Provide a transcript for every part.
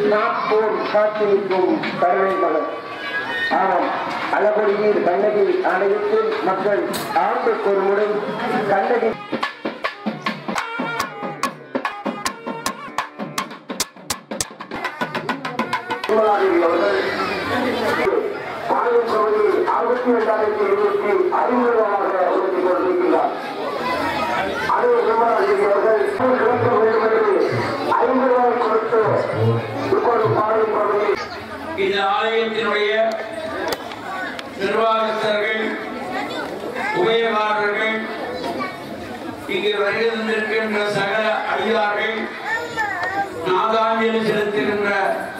நாம் நாப்போர் காத்திருக்கும் கருணை மகன் ஆமாம் அளபடியில் கண்ணகி ஆலயத்தில் மக்கள் ஆண்டுக்கு ஒரு முறை கண்ணகி சிவராஜி அவர்கள் அறுபத்தி இரண்டாயிரத்தி இருபத்தி அறிமுகமாக உறுதி கொண்டிருக்கிறார் அதே சிவராஜி அவர்கள் ஆலயத்தினுடைய நிர்வாகஸ்தர்கள் உபயகாரர்கள் இங்கு வருகின்றிருக்கின்ற தந்திருக்கின்ற சகல அடியார்கள் நாதாஞ்சலி செலுத்துகின்ற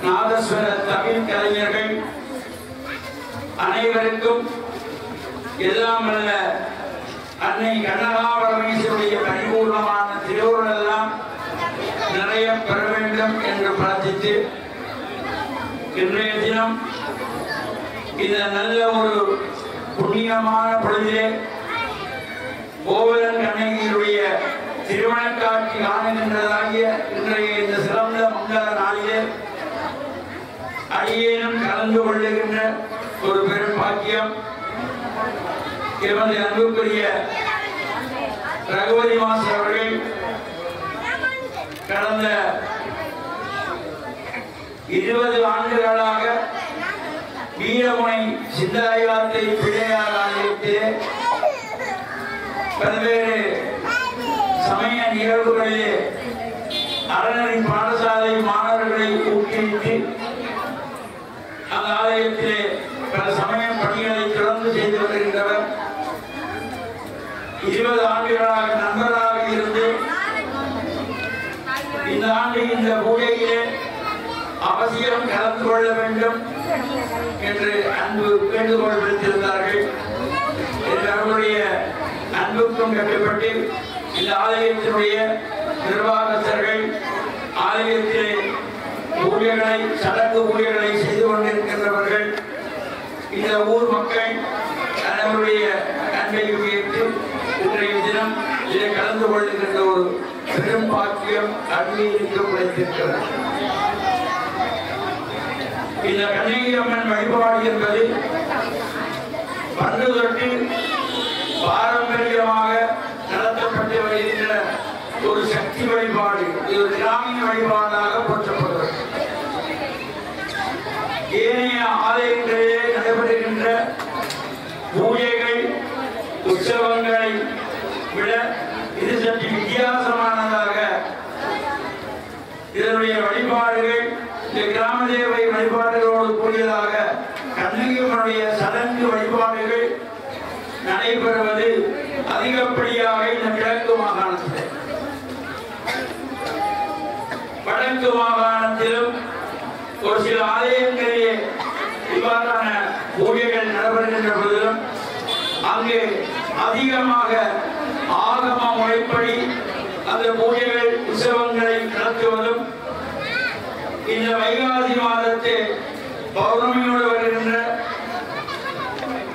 நாதஸ்வர தமிழ் கலைஞர்கள் அனைவருக்கும் எல்லாம் அல்ல அன்னை கண்ணகாபரமேஸ்வருடைய பரிபூர்ணமான திருவுருள் எல்லாம் நிறைய பெற வேண்டும் என்று பிரார்த்தித்து இன்றைய தினம் இந்த நல்ல ஒரு புண்ணியமான பொழுதிலே கோவலன் கண்ணகியுடைய திருமண காட்சி காணுகின்றதாகிய இன்றைய இந்த சிறந்த மங்கள நாளிலே அடியேனும் கலந்து கொள்ளுகின்ற ஒரு பெரும் பாக்கியம். எமது அன்புக்குரிய ரகுபதி மாஸ்டர் அவர்கள் கடந்த இருபது ஆண்டுகளாக வீரமுனை சிந்தாயாத்தை பிள்ளையார் ஆலயத்திலே பல்வேறு சமய நிகழ்வுகளிலே அறநெறி பாடசாலை மாணவர்களை ஊக்குவித்து அந்த ஆலயத்திலே பல சமய பணிகளை தொடர்ந்து செய்து வருகின்றவர். இருபது ஆண்டுகளாக நண்பராக இருந்து இந்த ஆண்டு இந்த பூஜையிலே அவசியம் கலந்து கொள்ள வேண்டும் என்று அன்பு வேண்டுகோள் விடுத்திருந்தார்கள். என்று அவருடைய அன்புக்கும் கட்டுப்பட்டு இந்த ஆலயத்தினுடைய நிர்வாகஸ்தர்கள் ஆலயத்திலே ஊழியர்களை சடங்கு ஊழியர்களை செய்து கொண்டிருக்கின்றவர்கள். இந்த ஊர் மக்கள் அனைவருடைய நன்மை உயர்த்தி இன்றைய தினம் இதில் கலந்து கொள்ளுகின்ற ஒரு பெரும் பாக்கியம் என்று கிடைத்திருக்கிறது இந்த கண்ணகி அம்மன் வழிபாடு என்பது பண்டு தொட்டு பாரம்பரியமாக நடத்தப்பட்டு வருகின்ற ஒரு சக்தி வழிபாடு. இது ஒரு கிராமிய வழிபாடாக போற்றப்படுகிறது. ஏனைய ஆலயங்களிலே நடைபெறுகின்ற பூஜைகள் உற்சவங்களை விட இது சற்று வித்தியாசமானதாக இதனுடைய வழிபாடுகள் கிராமதேவை கிராம தேவை வழிபாடுகளோடு கூடியதாக கண்ணகியம்மனுடைய சடங்கு வழிபாடுகள் நடைபெறுவது அதிகப்படியாக இந்த கிழக்கு மாகாணத்தில். வடக்கு மாகாணத்திலும் ஒரு சில ஆலயங்களிலே இவ்வாறான பூஜைகள் நடைபெறுகின்ற போதிலும் அங்கு அதிகமாக ஆகம முறைப்படி அந்த பூஜைகள் உற்சவங்களை நடத்துவதும் இந்த வைகாசி மாதத்தில் பௌர்ணமியோடு வருகின்ற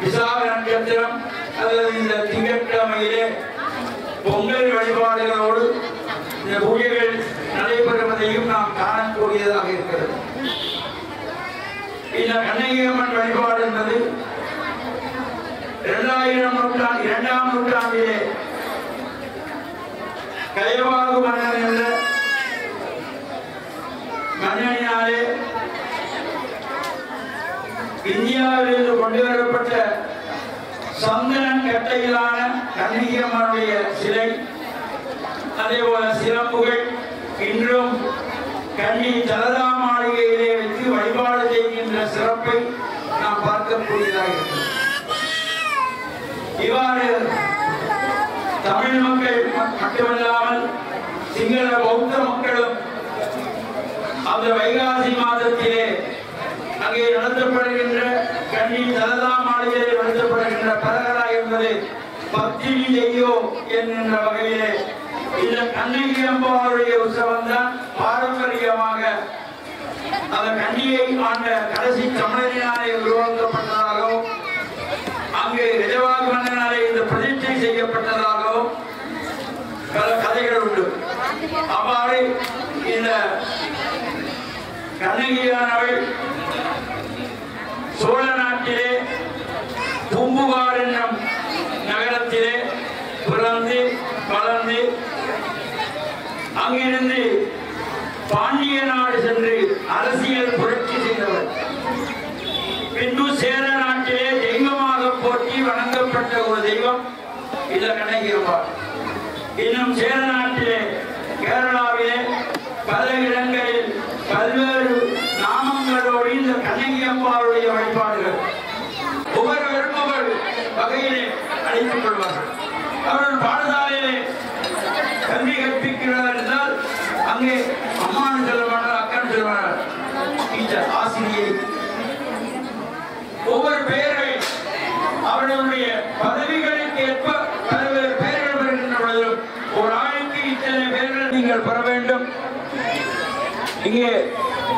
விசாக நட்சத்திரம் அல்லது இந்த திங்கட்கிழமையிலே பொங்கல் வழிபாடுகளோடு இந்த பூஜைகள் நடைபெறுவதையும் நாம் காணக்கூடியதாக இருக்கிறது. இந்த கண்ணகியம்மன் வழிபாடு என்பது இரண்டாயிரம் நூற்றாண்டு இரண்டாம் நூற்றாண்டிலே கயவாகு மன்னர் என்ற அஞ்ஞானியாலே இந்தியாவிலிருந்து கொண்டு வரப்பட்ட சந்தனன் கட்டையிலான கண்ணகியம்மனுடைய சிலை அதே போல சிறப்புகள் இன்றும் கண்ணி ஜலதா மாளிகையிலே வைத்து வழிபாடு செய்கின்ற சிறப்பை நாம் பார்க்கக்கூடியதாக இருக்கிறது. இவ்வாறு தமிழ் மக்கள் மட்டுமல்லாமல் சிங்கள பௌத்த மக்களும் அந்த வைகாசி மாதத்திலே அங்கே நடத்தப்படுகின்ற கண்ணி தலதா மாளிகையில் நடத்தப்படுகின்ற பரகரா என்பது பக்தினி ஐயோ என்கின்ற வகையிலே இந்த கண்ணகி அம்பாவுடைய உற்சவம் தான் பாரம்பரியமாக அந்த கண்ணியை ஆண்ட கடைசி தமிழரினாலே உருவாக்கப்பட்டதாகவும் அங்கே நிஜவாக மன்னனாலே இந்த பிரதிஷ்டை செய்யப்பட்டதாகவும் பல கதைகள் உண்டு. அவ்வாறு இந்த சோழ நாட்டிலே பூம்புகார் என்னும் நகரத்திலே பிறந்து வளர்ந்து அங்கிருந்து பாண்டிய நாடு சென்று அரசியல் புரட்சி செய்தவர். பின்பு சேர நாட்டிலே தெய்வமாக போற்றி வணங்கப்பட்ட ஒரு தெய்வம் இந்த கண்ணகியம்மாள். இன்னும் சேர நாட்டிலே கேரளா பல இடங்களில் பல்வேறு நாமங்களோடு இந்த கண்ணகி அம்மாளுடைய வழிபாடுகள் ஒவ்வொருவரும் ஒவ்வொரு வகையிலே அழைத்துக் கொள்வார்கள் அவர்கள் பாடசாலையிலே கல்வி கற்பிக்கிறார் என்றால் அங்கே அம்மான்னு சொல்லுவார்கள் அக்கான்னு சொல்லுவார்கள் டீச்சர் ஆசிரியை. ஒவ்வொரு பெயர்கள் அவர்களுடைய பதவிகளுக்கு ஏற்ப பல்வேறு பெயர்கள் வருகின்ற பொழுது ஒரு ஆளுக்கு இத்தனை பெயர்கள் நீங்கள் பெற வேண்டும். இங்கே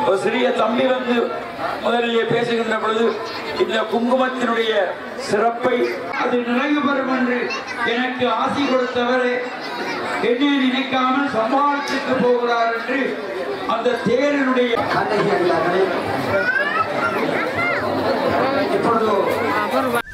ஒரு சிறிய தம்பி வந்து முதலிலே பேசுகின்ற பொழுது இந்த குங்குமத்தினுடைய சிறப்பை அது நிறைவு பெறும் என்று எனக்கு ஆசி கொடுத்தவரே என்னை நினைக்காமல் சம்பாதித்து போகிறார் என்று அந்த தேரனுடைய இப்பொழுது